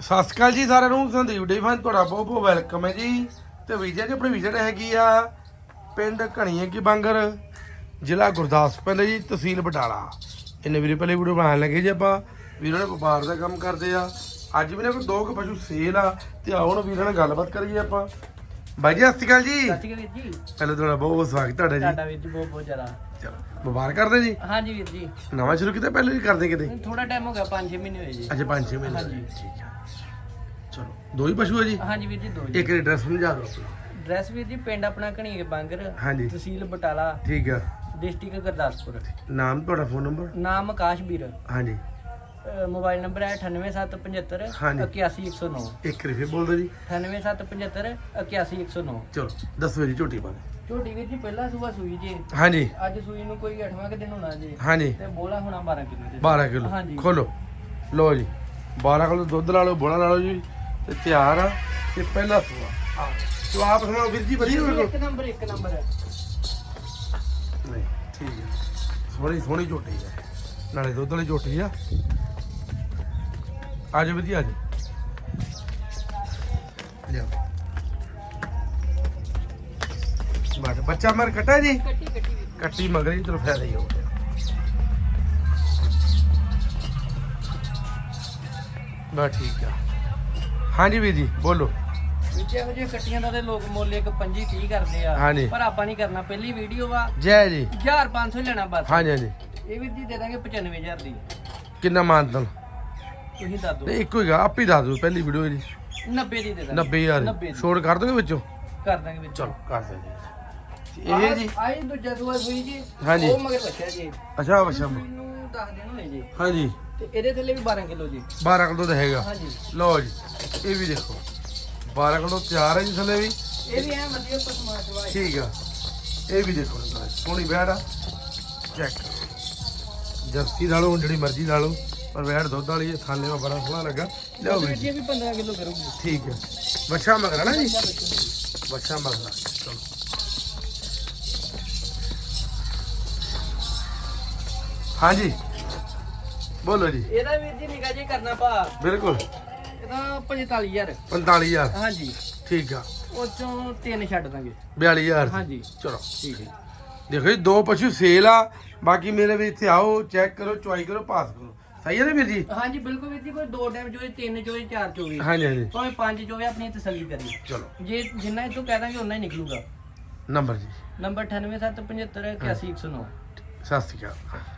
ਸਤਿ ਸ਼੍ਰੀ ਅਕਾਲ ਜੀ ਸਾਰਿਆਂ ਨੂੰ, ਸੰਦੀਪ ਡੇਫਨ ਤੁਹਾਡਾ ਬਹੁਤ ਬਹੁਤ ਵੈਲਕਮ ਹੈ ਜੀ। ਤੇ ਵੀਜ਼ਾ ਜੀ ਆਪਣੀ ਵਿਜ਼ਿਟ ਹੈਗੀ ਆ, ਪਿੰਡ ਘਣੀਏ ਕੀ ਬਾਂਗਰ, ਜ਼ਿਲ੍ਹਾ ਗੁਰਦਾਸਪੁਰ ਜੀ, ਤਹਿਸੀਲ ਬਟਾਲਾ। ਇਹਨੇ ਵੀਰੇ ਪਹਿਲੇ ਵੀਡੀਓ ਬਣਾਉਣ ਲੱਗੇ ਜੀ ਆਪਾਂ। ਵੀਰਾਂ ਨੇ ਵਪਾਰ ਦਾ ਕੰਮ ਕਰਦੇ ਆ। ਅੱਜ ਵੀ ਨੇ ਕੋਈ ਦੋ ਕੁ ਪਸ਼ੂ ਸੇਲ ਆ, ਤੇ ਆਓ ਹੁਣ ਵੀਰਾਂ ਨਾਲ ਗੱਲਬਾਤ ਕਰੀਏ ਆਪਾਂ। ਬਾਈ ਜੀ ਸਤਿ ਸ਼੍ਰੀ ਅਕਾਲ ਜੀ। ਸਤਿ ਸ਼੍ਰੀ ਅਕਾਲ ਵੀਰ ਜੀ। ਪਹਿਲੇ ਤੁਹਾਡਾ ਬਹੁਤ ਬਹੁਤ ਸਵਾਗਤ ਤੁਹਾਡਾ ਜੀ। ਤੁਹਾਡਾ ਵੀਰ ਜੀ ਬਹੁਤ ਬਹੁਤ ਜ਼ਿਆਦਾ। ਚਲੋ ਵਪਾਰ ਕਰਦੇ ਜੀ? ਹਾਂਜੀ ਵੀਰ ਜੀ। ਨਵਾਂ ਸ਼ੁਰੂ ਕੀਤਾ ਪਹਿਲੇ ਕਰਦੇ ਕਿਤੇ? ਥੋੜਾ ਟਾਈਮ ਹੋ ਗਿਆ 5-6 ਮਹੀਨੇ ਹੋਏ ਜੀ। ਅੱਛਾ 5-6 ਮਹੀਨੇ ਹਾਂਜੀ। ਠੀਕ ਆ ਚਲੋ ਦੋ ਹੀ ਪਸ਼ੂ ਆ ਜੀ? ਹਾਂਜੀ ਵੀਰ ਜੀ ਦੋ ਜੀ। ਇੱਕ ਐਡਰੈਸ ਸਮਝਾ ਦਿਓ ਆਪਣਾ। ਡਰੈਸ ਵੀਰ ਜੀ ਪਿੰਡ ਆਪਣਾ ਘਣੀਏ ਬਾਂਗਰ ਹਾਂਜੀ। ਤਹਿਸੀਲ ਬਟਾਲਾ ਠੀਕ ਆ ਡਿਸਟ੍ਰਿਕਟ ਗੁਰਦਾਸਪੁਰ। ਨਾਮ ਤੁਹਾਡਾ ਫੋਨ ਨੰਬਰ? ਨਾਮ ਆਕਾਸ਼ ਵੀਰ। ਹਾਂਜੀ। ਅਹ ਮੋਬਾਈਲ ਨੰਬਰ ਹੈ 98775 ਹਾਂਜੀ। 81109 ਇੱਕ ਰਿਫੇ ਬੋਲ ਦਿਓ ਜੀ। 98775 81109 ਚਲੋ ਦੱਸੋ ਜੀ ਝੋਟੀ ਬਾਰੇ। ਝੋਟੀ ਵੀਰ ਜੀ ਪਹਿਲਾ ਸੂਆ ਸੂਈ ਜੀ। ਹਾਂਜੀ। ਅੱਜ ਸੂਈ ਨੂੰ ਕੋਈ 8ਵਾਂ ਕਿ ਦਿਨ ਹੋਣਾ ਜੀ। ਹਾਂਜੀ। ਤੇ ਬੋਲਾ ਹੋਣਾ 12 ਕਿਲੋ ਦੇ 12 ਕਿਲੋ। ਹਾਂਜੀ। ਖੋਲੋ। ਲਓ ਜੀ 12 ਕਿਲੋ ਦੁੱਧ ਲਾ ਲਓ ਬੋਲਾ ਲਾ ਲਓ ਜੀ ਤੇ ਤਿਆਰ ਆ। ਤੇ ਪਹਿਲਾ ਸੂਆ। ਆ ਤੋ ਆਪ ਸੁਣਾਓ ਵੀਰ ਜੀ ਵਧੀਆ ਮੇਰੇ ਇੱਕ ਨੰਬਰ ਇੱਕ ਨੰਬਰ। ਹੈ ਨਹੀਂ ਠੀਕ ਹੈ। ਸੋਹਣੀ ਸੋਹਣੀ ਝੋਟੀ ਹੈ। ਨਾਲੇ ਦੁੱਧ ਵਾਲੀ ਝੋਟੀ ਆ। ਅੱਜ ਵਧੀਆ ਜੀ ਲਿਓ ਬਾਟ ਬੱਚਾ ਮਰ ਕਟਾ ਜੀ? ਕੱਟੀ ਕੱਟੀ ਵੀਰ ਕੱਟੀ ਮਗਰੀ ਫਾਇਦਾ ਹੀ ਹੋ ਗਿਆ ਬਾ ਠੀਕ ਆ। ਹਾਂਜੀ ਵੀਰ ਜੀ ਬੋਲੋ। ਇਹੋ ਜਿਹੇ ਕੱਟੀਆਂ ਦਾ ਤੇ ਲੋਕ ਮੁੱਲ ਇੱਕ 25 30 ਕਰਦੇ ਆ। ਹਾਂਜੀ। ਪਰ ਆਪਾਂ ਨਹੀਂ ਕਰਨਾ ਪਹਿਲੀ ਵੀਡੀਓ ਵਾ ਜੈ ਜੀ। 1500 ਲੈਣਾ ਬਸ। ਹਾਂਜੀ ਹਾਂਜੀ। ਇਹ ਜੀ ਦੇ ਦਾਂਗੇ 95000 ਦੀ। ਕਿੰਨਾ ਮਾਨਤਨ? ਤੁਸੀਂ ਦੱਸ ਦਿਓ। ਨਹੀਂ ਇੱਕੋ ਹੀ ਗਾ ਆਪ ਹੀ ਦੱਸ ਦਿਓ ਪਹਿਲੀ ਵੀਡੀਓ ਜੀ 90 ਦੀ ਦੇ ਦਾਂਗੇ। 90000 90 ਦੀ। ਛੋੜ ਕਰ ਦੋਗੇ ਵਿੱਚੋਂ? ਕਰ ਦਾਂਗੇ ਵਿੱਚ। ਚਲੋ ਕਰ ਦਿੰਦੇ ਇਹ ਜੀ ਆਈ ਦੂਜਾ ਸੂਆ ਸੂਈ ਜੀ। ਹਾਂਜੀ। ਉਹ ਮਗਰ ਬੱਚਾ ਜੀ। ਅੱਛਾ ਅੱਛਾ। ਮੈਨੂੰ ਦੱਸ ਦੇਣ ਹੋਣੇ ਜੀ। ਹਾਂਜੀ। ਤੇ ਇਹਦੇ ਥੱਲੇ ਵੀ 12 ਕਿਲੋ ਜੀ। 12 ਕਿਲੋ ਦਾ ਹੈਗਾ। ਹਾਂਜੀ। ਲਓ ਜੀ ਇਹ ਵੀ ਦੇਖੋ। 12 ਕਿਲੋ ਤਿਆਰ ਹੈ ਜੀ ਥੱਲੇ ਵੀ। ਇਹ ਵੀ ਐ ਵਧੀਆ ਪਸਮਾ ਸਵਾਈ ਠੀਕ ਆ। ਇਹ ਵੀ ਦੇਖੋ ਨਾਲੇ ਸੋਹਣੀ ਬੈੜ ਆ। ਚੈੱਕ ਜਰਸੀ ਲਾ ਲਓ ਜਿਹੜੀ ਮਰਜ਼ੀ ਲਾ ਲਓ ਪਰ ਬੈੜ ਦੁੱਧ ਵਾਲੀ ਥਾਲੇ में ਬੜਾ ਸੋਹਣਾ ਲੱਗਾ। ਲਿਆਓ ਵੀਰ ਜੀ ਇਹ ਵੀ 15 ਕਿਲੋ ਕਰੂਗੀ। ਠੀਕ ਹੈ। ਬੱਚਾ ਮਗਰਾ ਨਾ ਜੀ? ਬੱਚਾ ਮਗਰਾ ਚਲੋ। ਹਾਂਜੀ। ਬੋਲੋ ਜੀ। ਇਹਦਾ ਵੀਰ ਜੀ ਨਿਕਾ ਜੀ ਕਰਨਾ ਭਾ ਬਿਲਕੁਲ। ਇਹਦਾ 45000 45000 ਹਾਂਜੀ। ਠੀਕ ਆ। ਉਹ ਚੋਂ ਤਿੰਨ ਛੱਡ ਦਾਂਗੇ। 42000 ਹਾਂਜੀ। ਚਲੋ। ਠੀਕ ਹੈ ਦੇਖੋ ਜੀ ਦੋ ਪਸ਼ੂ ਸੇਲ ਆ। ਬਾਕੀ ਮੇਰੇ ਵੀ ਇੱਥੇ ਆਓ ਚੈੱਕ ਕਰੋ ਚੁਆਈ ਕਰੋ ਪਾਸ ਕਰੋ। ਸਹੀ ਹੈ ਨਾ ਵੀਰ ਜੀ? ਹਾਂਜੀ ਬਿਲਕੁਲ ਵੀਰ ਜੀ ਕੋਈ ਦੋ ਟਾਈਮ ਚੋਏ ਤਿੰਨ ਚੋਏ ਚਾਰ ਚੋਏ ਹਾਂਜੀ ਹਾਂਜੀ। ਭਾਵੇਂ ਪੰਜ ਚੋਏ ਆਪਣੀ ਤਸੱਲੀ ਕਰੀ ਚਲੋ। ਜੇ ਜਿੰਨਾ ਇਤੋਂ ਕਹਿ ਦਾਂਗੇ ਉਨਾ ਹੀ ਨਿਕਲੂਗਾ। ਨੰਬਰ ਜੀ। ਨੰਬਰ 98775 81109 ਸਤਿ ਸ਼੍ਰੀ ਅਕਾਲ।